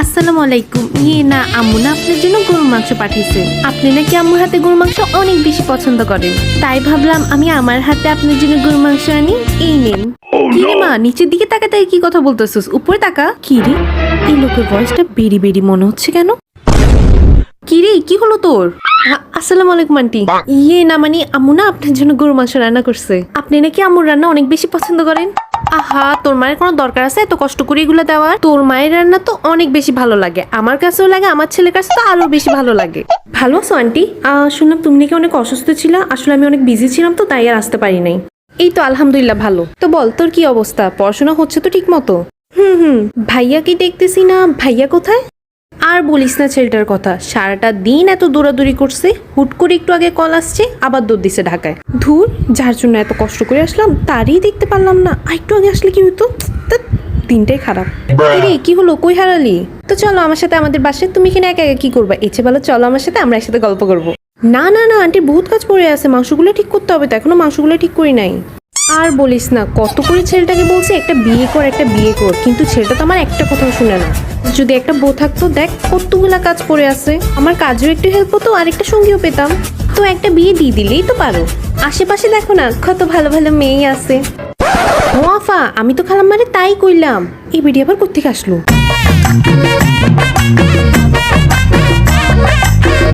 আসসালামু আলাইকুম। ইয়ে না আম্মু না আপনার জন্য গরুর মাংস পাঠিয়েছে। আপনি নাকি আম্মুর হাতে গরুর মাংস অনেক বেশি পছন্দ করেন। তাই ভাবলাম আমি আমার হাতে আপনার জন্য গরুর মাংস আনি এই নেন। কি মা নিচের দিকে তাকা তাকে কি কথা বলতেছিস? উপরে তাকা। কি রে এই লোকের ভয়েসটা বেরি বেরি মনে হচ্ছে কেন? কি রে কি হলো তোর? আসসালামু আলাইকুম আন্টি। ইয়ে না মানে আম্মু না আপনার জন্য গরু মাংস রান্না করছে। আপনি নাকি আম্মুর রান্না অনেক বেশি পছন্দ করেন? আহা তোর মায়ের কোনো দরকার আছে? এত কষ্ট করে এগুলো দেওয়ার? তোর মায়ের রান্না তো অনেক বেশি ভালো লাগে। আমার কাছেও লাগে আমার ছেলের কাছে তো আরও বেশি ভালো লাগে। ভালো আছো আন্টি? আহ, শুনলাম তুমি নাকি অনেক অসুস্থ ছিল। আসলে আমি অনেক বিজি ছিলাম তো তাই আর আসতে পারি নাই। এই তো আলহামদুলিল্লাহ ভালো। তো বল তোর কি অবস্থা? পড়াশোনা হচ্ছে তো ঠিক মতো হুম হুম। ভাইয়া কি দেখতেছি না? ভাইয়া কোথায়? আর বলিস না ছেলেটার কথা, সারাটা দিন এত দৌড়াদৌড়ি করছে, হুট করে একটু আগে কল আসছে, আবার দৌড় দিছে ঢাকায়। ধুর, যার জন্য এত কষ্ট করে আসলাম, তারই দেখতে পারলাম না। আর একটু আগে আসলে কি হতো দিনটাই খারাপ। রে কি হলো? কই হারালি? তো চলো আমার সাথে আমাদের বাসায়, তুমি এখানে একা একা কি করবা? এসে ভালো চলো আমার সাথে, আমরা একসাথে গল্প করব। না না না, আন্টি, বহুত কাজ পড়ে আছে। মাংসগুলো ঠিক করতে হবে তো, এখনও মাংসগুলো ঠিক করি নাই। আর বলিস না, কত করে ছেলেটাকে বলছে, একটা বিয়ে কর, একটা বিয়ে কর, কিন্তু ছেলেটা তো আমার একটা কথাও শুনে না। যদি একটা বউ থাকতো, দেখ কতগুলা কাজ পড়ে আছে। আমার কাজেও একটু হেল্প হতো আর একটা সঙ্গীও পেতাম। তো একটা বিয়ে দিয়ে দিলেই তো পারো। আশেপাশে দেখো না, কত ভালো ভালো মেয়ে আছে। আফা, আমি তো খালাম মানে তাই কইলাম। এই ভিডিও আবার কোথেকে আসলো?